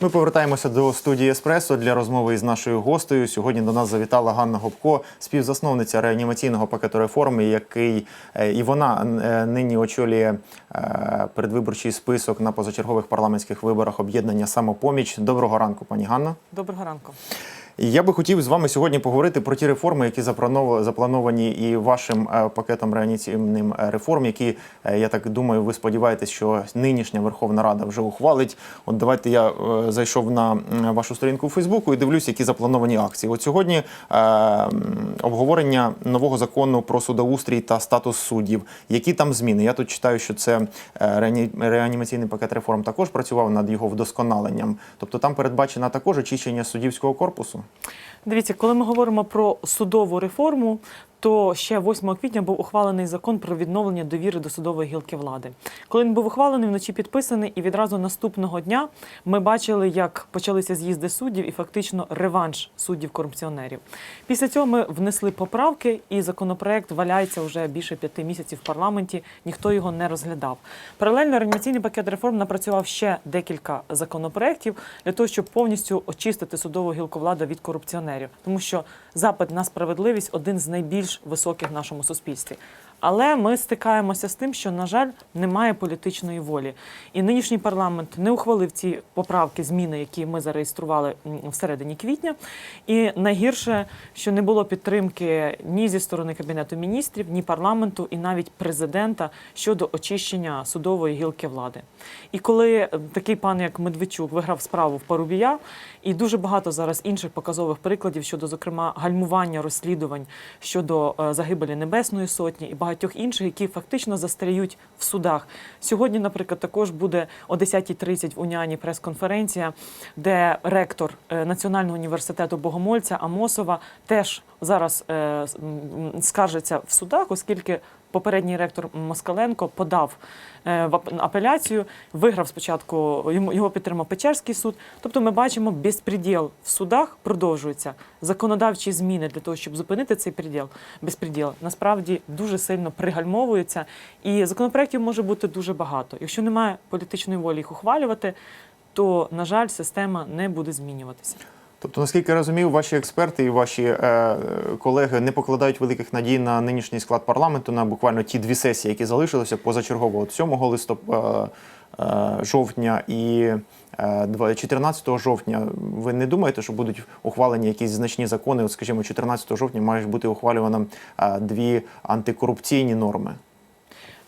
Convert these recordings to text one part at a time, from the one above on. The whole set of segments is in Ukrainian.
Ми повертаємося до студії Еспресо для розмови із нашою гостею. Сьогодні до нас завітала Ганна Гопко, співзасновниця реанімаційного пакету реформи, який е, і вона е, нині очолює е, передвиборчий список на позачергових парламентських виборах об'єднання самопоміч. Доброго ранку, пані Ганна. Доброго ранку. Я би хотів з вами сьогодні поговорити про ті реформи, які запланов- заплановані і вашим е, пакетом реанімаційним е, реформ, які е, я так думаю, ви сподіваєтесь, що нинішня Верховна Рада вже ухвалить. От давайте я зайшов на вашу сторінку у Фейсбуку і дивлюсь, які заплановані акції. От сьогодні е, обговорення нового закону про судоустрій та статус суддів. Які там зміни? Я тут читаю, що це реані- реанімаційний пакет реформ також працював над його вдосконаленням. Тобто там передбачено також очищення суддівського корпусу. Дивіться, коли ми говоримо про судову реформу, то ще 8 квітня був ухвалений закон про відновлення довіри до судової гілки влади. Коли він був ухвалений, вночі підписаний, і відразу наступного дня ми бачили, як почалися з'їзди суддів і фактично реванш суддів-корупціонерів. Після цього ми внесли поправки, і законопроект валяється вже більше п'яти місяців в парламенті. Ніхто його не розглядав. Паралельно реанімаційний пакет реформ напрацював ще декілька законопроєктів для того, щоб повністю очистити судову гілку влади від корупціонерів, тому що запит на справедливість один з найбільш високих в нашому суспільстві. Але ми стикаємося з тим, що, на жаль, немає політичної волі. І нинішній парламент не ухвалив ці поправки, зміни, які ми зареєстрували всередині квітня. І найгірше, що не було підтримки ні зі сторони кабінету міністрів, ні парламенту, і навіть президента щодо очищення судової гілки влади. І коли е, такий пан, як Медведчук, виграв справу в Парубія, і дуже багато зараз інших показових прикладів щодо, зокрема, гальмування розслідувань щодо е, загибелі Небесної Сотні і багатьох інших, які фактично застаріють в судах. Сьогодні, наприклад, також буде о 10.30 в Уняні прес-конференція, де ректор е, Національного університету Богомольця Амосова теж зараз е, скаржиться в судах, оскільки попередній ректор Москаленко подав е, апеляцію, виграв спочатку, його підтримав Печерський суд. Тобто ми бачимо, безпреділ в судах продовжується. Законодавчі зміни для того, щоб зупинити цей приділ, безпреділ, насправді дуже сильно пригальмовуються. І законопроєктів може бути дуже багато. Якщо немає політичної волі їх ухвалювати, то, на жаль, система не буде змінюватися. Тобто, наскільки я розумію, ваші експерти і ваші е, колеги не покладають великих надій на нинішній склад парламенту, на буквально ті дві сесії, які залишилися позачергово от 7 листоп, е, е, жовтня і е, два- 14 жовтня. Ви не думаєте, що будуть ухвалені якісь значні закони? От, скажімо, 14 жовтня мають бути ухвалювано е, дві антикорупційні норми.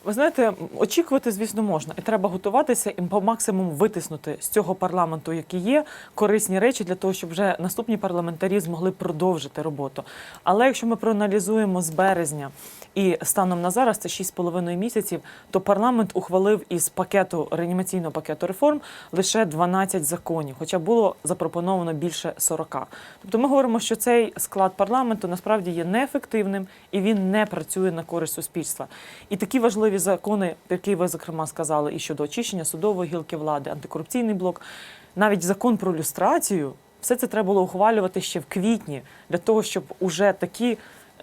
Ви знаєте, очікувати, звісно, можна, і треба готуватися і по максимуму витиснути з цього парламенту, який є, корисні речі для того, щоб вже наступні парламентарі змогли продовжити роботу. Але якщо ми проаналізуємо з березня і станом на зараз, це 6,5 місяців, то парламент ухвалив із пакету реанімаційного пакету реформ лише 12 законів, хоча було запропоновано більше 40. Тобто ми говоримо, що цей склад парламенту насправді є неефективним і він не працює на користь суспільства. І такі важливі закони, які ви зокрема сказали, і щодо очищення судової гілки влади, антикорупційний блок, навіть закон про люстрацію, все це треба було ухвалювати ще в квітні для того, щоб уже такі.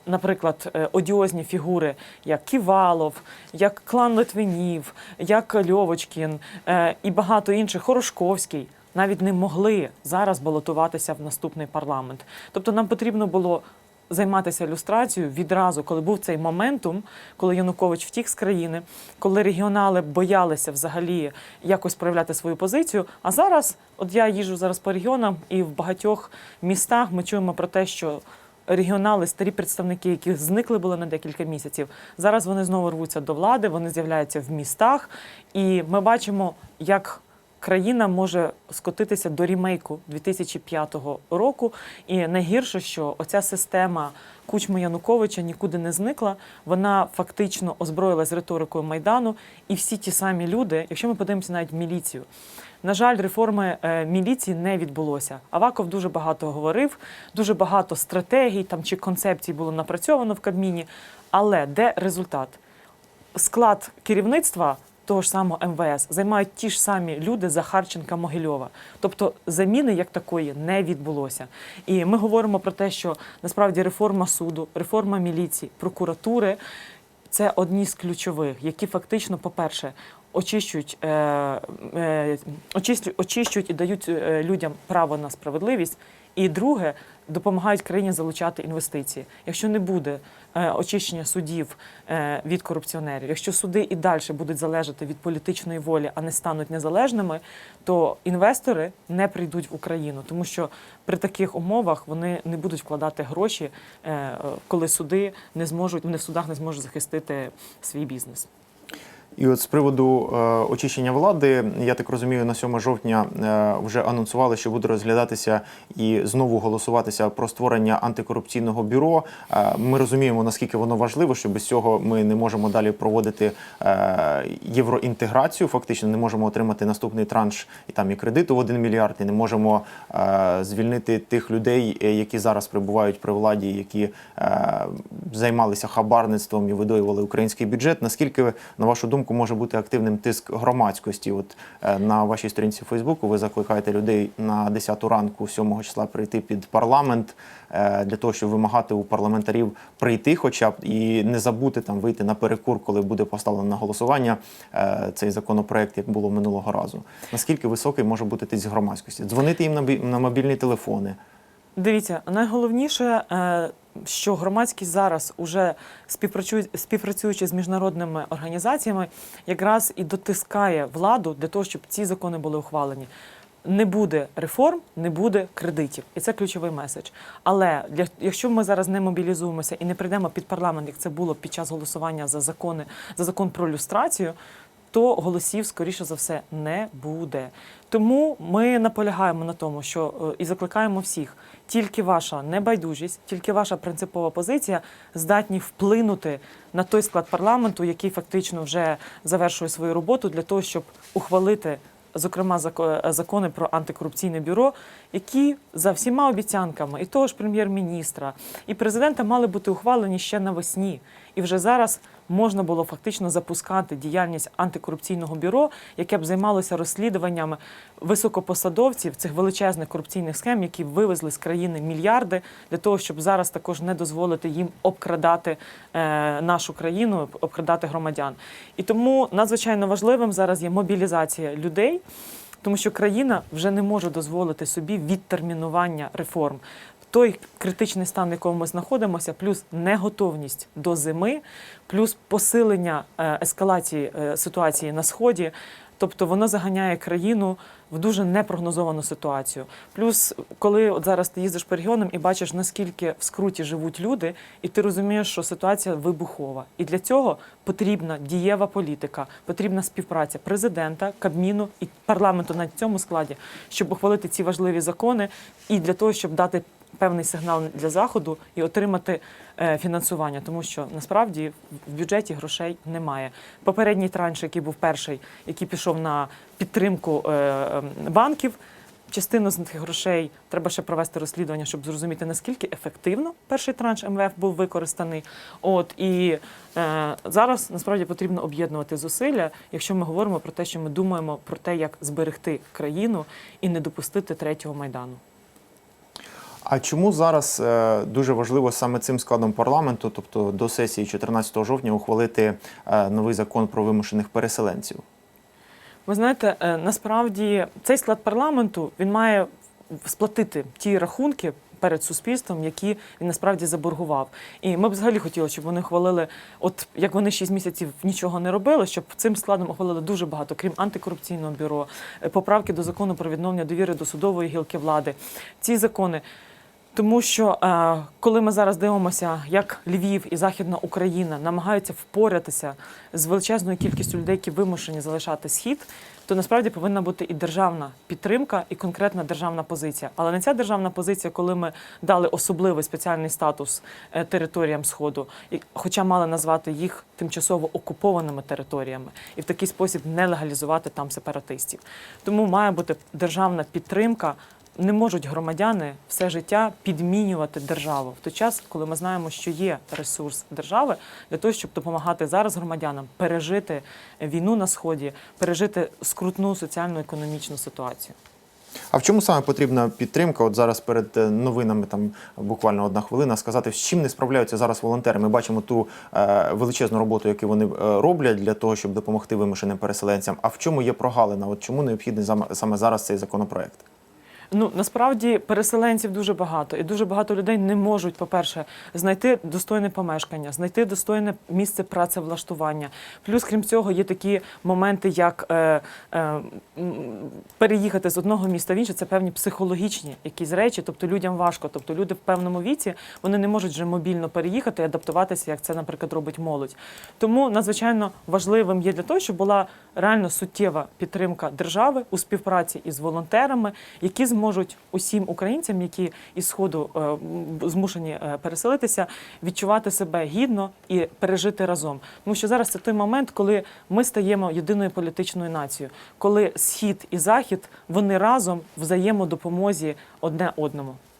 Наприклад, е, одіозні фігури, як Ківалов, як клан Литвинів, як Льовочкін е, і багато інших, Хорошковський, навіть не могли зараз балотуватися в наступний парламент. Тобто нам потрібно було займатися люстрацією відразу, коли був цей моментум, коли Янукович втік з країни, коли регіонали боялися взагалі якось проявляти свою позицію. А зараз, от я їжджу зараз по регіонам, і в багатьох містах ми чуємо про те, що регіонали, старі представники, які зникли були на декілька місяців. Зараз вони знову рвуться до влади, вони з'являються в містах, і ми бачимо, як країна може скотитися до рімейку 2005 року. І найгірше, що оця система Кучми Януковича нікуди не зникла. Вона фактично озброїлась риторикою майдану, і всі ті самі люди, якщо ми подивимося навіть в міліцію. На жаль, реформи е, міліції не відбулося. Аваков дуже багато говорив, дуже багато стратегій там чи концепцій було напрацьовано в Кабміні. Але де результат? Склад керівництва того ж самого МВС займають ті ж самі люди Захарченка Могильова. Тобто заміни як такої не відбулося. І ми говоримо про те, що насправді реформа суду, реформа міліції, прокуратури це одні з ключових, які фактично, по-перше, очищують, е, е, очищують і дають е, людям право на справедливість. І друге, допомагають країні залучати інвестиції. Якщо не буде очищення судів від корупціонерів, якщо суди і далі будуть залежати від політичної волі, а не стануть незалежними, то інвестори не прийдуть в Україну, тому що при таких умовах вони не будуть вкладати гроші, коли суди не зможуть, вони в судах не зможуть захистити свій бізнес. І от з приводу е, очищення влади, я так розумію, на 7 жовтня е, вже анонсували, що буде розглядатися і знову голосуватися про створення антикорупційного бюро. Е, ми розуміємо, наскільки воно важливо, що без цього ми не можемо далі проводити євроінтеграцію. Фактично не можемо отримати наступний транш і там і кредиту в 1 мільярд, і не можемо звільнити тих людей, які зараз перебувають при владі, які займалися хабарництвом і видоювали український бюджет. Наскільки, на вашу думку, може бути активним тиск громадськості? От е, на вашій сторінці Фейсбуку ви закликаєте людей на 10 ранку, 7 числа прийти під парламент е, для того, щоб вимагати у парламентарів прийти, хоча б і не забути там вийти на перекур, коли буде поставлено на голосування е, цей законопроект, як було минулого разу. Наскільки високий може бути тиск громадськості? Дзвонити їм на мобільні телефони. Дивіться, найголовніше, що громадськість зараз уже співпрацюючи з міжнародними організаціями, якраз і дотискає владу для того, щоб ці закони були ухвалені. Не буде реформ, не буде кредитів, і це ключовий меседж. Але для якщо ми зараз не мобілізуємося і не прийдемо під парламент, як це було під час голосування за закони за закон про люстрацію, то голосів, скоріше за все, не буде. Тому ми наполягаємо на тому, що е, і закликаємо всіх. Тільки ваша небайдужість, тільки ваша принципова позиція здатні вплинути на той склад парламенту, який фактично вже завершує свою роботу для того, щоб ухвалити. Зокрема, е, закони про антикорупційне бюро, які за всіма обіцянками і того ж прем'єр-міністра, і президента мали бути ухвалені ще навесні. І вже зараз можна було фактично запускати діяльність антикорупційного бюро, яке б займалося розслідуваннями високопосадовців цих величезних корупційних схем, які вивезли з країни мільярди для того, щоб зараз також не дозволити їм обкрадати е, нашу країну, обкрадати громадян. І тому надзвичайно важливим зараз є мобілізація людей. Тому що країна вже не може дозволити собі відтермінування реформ. Той критичний стан, в якому ми знаходимося, плюс неготовність до зими, плюс посилення е, ескалації е, ситуації на сході. Тобто воно заганяє країну в дуже непрогнозовану ситуацію. Плюс, коли от зараз ти їздиш по регіонам і бачиш, наскільки в скруті живуть люди, і ти розумієш, що ситуація вибухова. І для цього потрібна дієва політика, потрібна співпраця президента, Кабміну і парламенту на цьому складі, щоб ухвалити ці важливі закони, і для того, щоб дати певний сигнал для заходу і отримати е, фінансування, тому що насправді в бюджеті грошей немає. Попередній транш, який був перший, який пішов на підтримку е, е, банків. Частину з цих грошей треба ще провести розслідування, щоб зрозуміти наскільки ефективно перший транш МВФ був використаний. От і е, зараз насправді потрібно об'єднувати зусилля, якщо ми говоримо про те, що ми думаємо про те, як зберегти країну і не допустити третього майдану. А чому зараз е, дуже важливо саме цим складом парламенту, тобто до сесії 14 жовтня, ухвалити е, новий закон про вимушених переселенців? Ви знаєте, е, насправді цей склад парламенту він має сплатити ті рахунки. Перед суспільством, які він насправді заборгував, і ми б взагалі хотіли, щоб вони хвалили, от як вони 6 місяців нічого не робили, щоб цим складом ухвалили дуже багато, крім антикорупційного бюро, поправки до закону про відновлення довіри до судової гілки влади. Ці закони тому що е, коли ми зараз дивимося, як Львів і Західна Україна намагаються впоратися з величезною кількістю людей, які вимушені залишати схід, то насправді повинна бути і державна підтримка, і конкретна державна позиція. Але не ця державна позиція, коли ми дали особливий спеціальний статус е, територіям сходу, хоча мали назвати їх тимчасово окупованими територіями, і в такий спосіб не легалізувати там сепаратистів. Тому має бути державна підтримка не можуть громадяни все життя підмінювати державу в той час, коли ми знаємо, що є ресурс держави для того, щоб допомагати зараз громадянам пережити війну на сході, пережити скрутну соціально-економічну ситуацію. А в чому саме потрібна підтримка? От зараз перед е, новинами, там буквально одна хвилина, сказати, з чим не справляються зараз волонтери. Ми бачимо ту е, величезну роботу, яку вони е, роблять для того, щоб допомогти вимушеним переселенцям. А в чому є прогалина? От чому необхідний саме зараз цей законопроект? Ну насправді переселенців дуже багато, і дуже багато людей не можуть, по-перше, знайти достойне помешкання, знайти достойне місце працевлаштування. Плюс, крім цього, є такі моменти, як е, е, переїхати з одного міста в інше. Це певні психологічні якісь речі. Тобто людям важко. Тобто люди в певному віці вони не можуть вже мобільно переїхати і адаптуватися, як це, наприклад, робить молодь. Тому надзвичайно важливим є для того, щоб була реально суттєва підтримка держави у співпраці із волонтерами, які зможуть усім українцям, які із сходу е, змушені е, переселитися, відчувати себе гідно і пережити разом. Тому що зараз це той момент, коли ми стаємо єдиною політичною нацією, коли схід і захід вони разом взаємодопомозі одне одному.